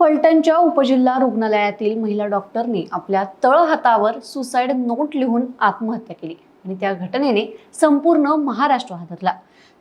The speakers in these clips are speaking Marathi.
फलटणच्या उपजिल्हा रुग्णालयातील महिला डॉक्टरने आपल्या तळहातावर सुसाईड नोट लिहून आत्महत्या केली आणि त्या घटनेने संपूर्ण महाराष्ट्र हादरला.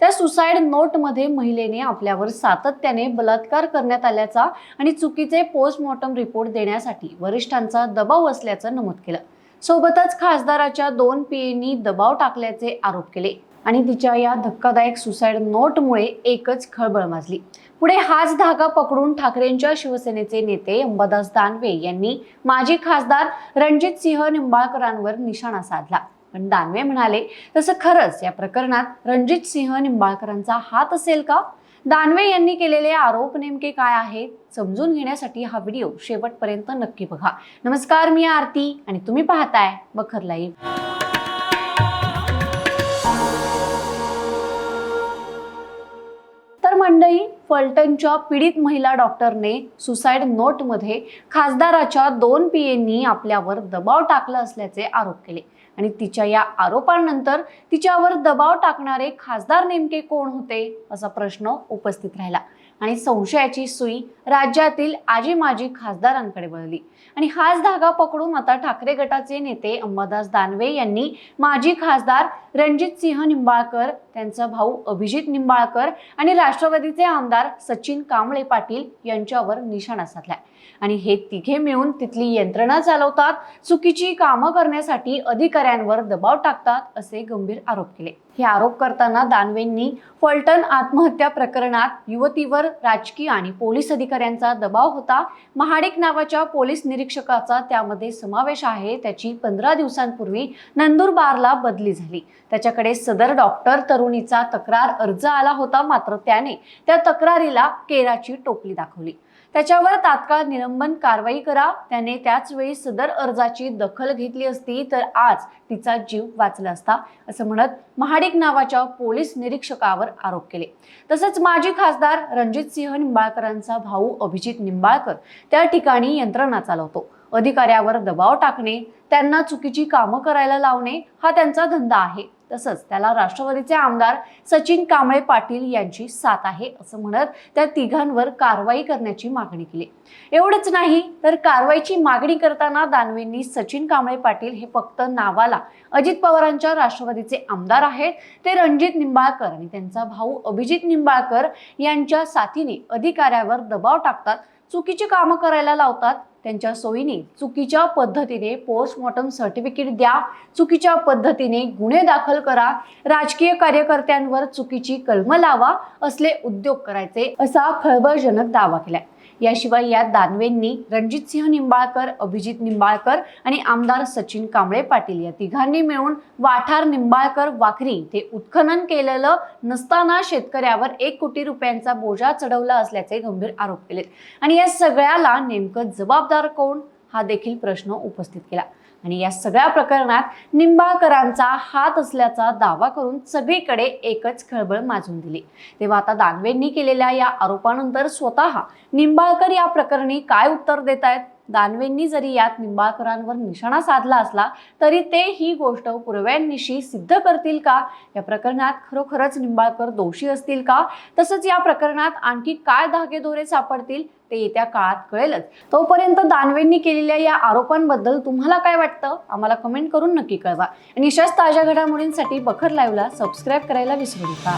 त्या सुसाईड नोटमध्ये महिलेने आपल्यावर सातत्याने बलात्कार करण्यात आल्याचा आणि चुकीचे पोस्टमॉर्टम रिपोर्ट देण्यासाठी वरिष्ठांचा दबाव असल्याचं नमूद केलं. सोबतच खासदाराच्या दोन पीएनी दबाव टाकल्याचे आरोप केले. आणि तिच्या या धक्कादायक सुसाईड नोटमुळे एकच खळबळ माजली. पुढे हाच धागा पकडून ठाकरेंच्या शिवसेनेचे नेते अंबादास दानवे यांनी माजी खासदार रणजित सिंह निंबाळकरांवर निशाणा साधला. पण दानवे म्हणाले तसं खरंच या प्रकरणात रणजित सिंह निंबाळकरांचा हात असेल का? दानवे यांनी केलेले आरोप नेमके काय आहेत? समजून घेण्यासाठी हा व्हिडिओ शेवटपर्यंत नक्की बघा. नमस्कार मी आरती आणि तुम्ही पाहताय बखर लाईव्ह. तर मंडळी फलटणच्या पीडित महिला डॉक्टरने सुसाईड नोटमध्ये खासदाराच्या दोन पीएंनी आपल्यावर दबाव टाकला असल्याचे आरोप केले. आणि तिच्या या आरोपांनंतर तिच्यावर दबाव टाकणारे खासदार नेमके कोण होते असा प्रश्न उपस्थित राहिला. आणि संशयाची सुई राज्यातील आजी माजी खासदारांकडे वळली. आणि हाच धागा पकडून आता ठाकरे गटाचे नेते अंबादास दानवे यांनी माजी खासदार रणजित सिंह निंबाळकर त्यांचा भाऊ अभिजित निंबाळकर आणि राष्ट्रवादीचे आमदार पत्रकार सचिन कांबळे पाटील यांच्यावर निशाणा साधलाय. आणि हे तिघे मिळून तिथली यंत्रणा चालवतात चुकीची कामं करण्यासाठी अधिकाऱ्यांवर दबाव टाकतात असे गंभीर आरोप केले. हे आरोप करताना दानवेंनी फलटण आत्महत्या प्रकरणात युवतीवर राजकीय आणि पोलीस अधिकाऱ्यांचा दबाव होता. महाडिक नावाच्या पोलीस निरीक्षकाचा त्यामध्ये समावेश आहे. त्याची पंधरा दिवसांपूर्वी नंदुरबारला बदली झाली. त्याच्याकडे सदर डॉक्टर तरुणीचा तक्रार अर्ज आला होता मात्र त्याने त्या तक्रार तक्रारीला केराची टोपली दाखवली. त्याच्यावर तात्काळ निलंबन कारवाई करा. त्याने त्याच वेळी सदर अर्जाची दखल घेतली असती तर आज तिचा जीव वाचला असता असं म्हणत महाडिक नावाच्या पोलीस निरीक्षकावर आरोप केले. तसंच माजी खासदार रणजित सिंह निंबाळकरांचा भाऊ अभिजित निंबाळकर त्या ठिकाणी यंत्रणा चालवतो. अधिकाऱ्यावर दबाव टाकणे त्यांना चुकीची कामं करायला लावणे हा त्यांचा धंदा आहे. तसंच त्याला राष्ट्रवादीचे आमदार सचिन कांबळे पाटील यांची साथ आहे असं म्हणत त्या तिघांवर कारवाई करण्याची मागणी केली. एवढंच नाही तर कारवाईची मागणी करताना दानवेंनी सचिन कांबळे पाटील हे फक्त नावाला अजित पवारांच्या राष्ट्रवादीचे आमदार आहेत ते रणजित निंबाळकर आणि त्यांचा भाऊ अभिजित निंबाळकर यांच्या साथीने अधिकाऱ्यावर दबाव टाकतात चुकीची कामं करायला लावतात त्यांच्या सोयीने चुकीच्या पद्धतीने पोस्टमॉर्टम सर्टिफिकेट द्या चुकीच्या पद्धतीने गुन्हे दाखल करा राजकीय कार्यकर्त्यांवर चुकीची कलम लावा असले उद्योग करायचे असा खळबळजनक दावा केलाय. याशिवाय या दानवेंनी रणजितसिंह निंबाळकर अभिजित निंबाळकर आणि आमदार सचिन कांबळे पाटील या तिघांनी मिळून वाठार निंबाळकर वाखरी ते उत्खनन केलेलं नसताना शेतकऱ्यावर एक कोटी रुपयांचा बोजा चढवला असल्याचे गंभीर आरोप केलेत. आणि या सगळ्याला नेमकं जबाबदार कोण? हा देखील प्रश्न उपस्थित केला. आणि या सगळ्या प्रकरणात निंबाळकरांचा हात असल्याचा दावा करून सगळीकडे एकच खळबळ माजून दिली. तेव्हा आता दानवेंनी केलेल्या या आरोपानंतर स्वतः निंबाळकर या प्रकरणी काय उत्तर देत आहेत दानवेंनी जरी यात निंबाळकरांवर निशाणा साधला असला तरी ते ही गोष्ट पुराव्यांनिशी सिद्ध करतील का? या प्रकरणात खरोखरच निंबाळकर दोषी असतील का? तसंच या प्रकरणात आणखी काय धागेदोरे सापडतील ते येत्या काळात कळेलच. तोपर्यंत दानवेंनी केलेल्या या आरोपांबद्दल तुम्हाला काय वाटतं? आम्हाला कमेंट करून नक्की कळवा. आणि अशाच ताज्या घडामोडींसाठी बखर लाईव्हला सबस्क्राईब करायला विसरू नका.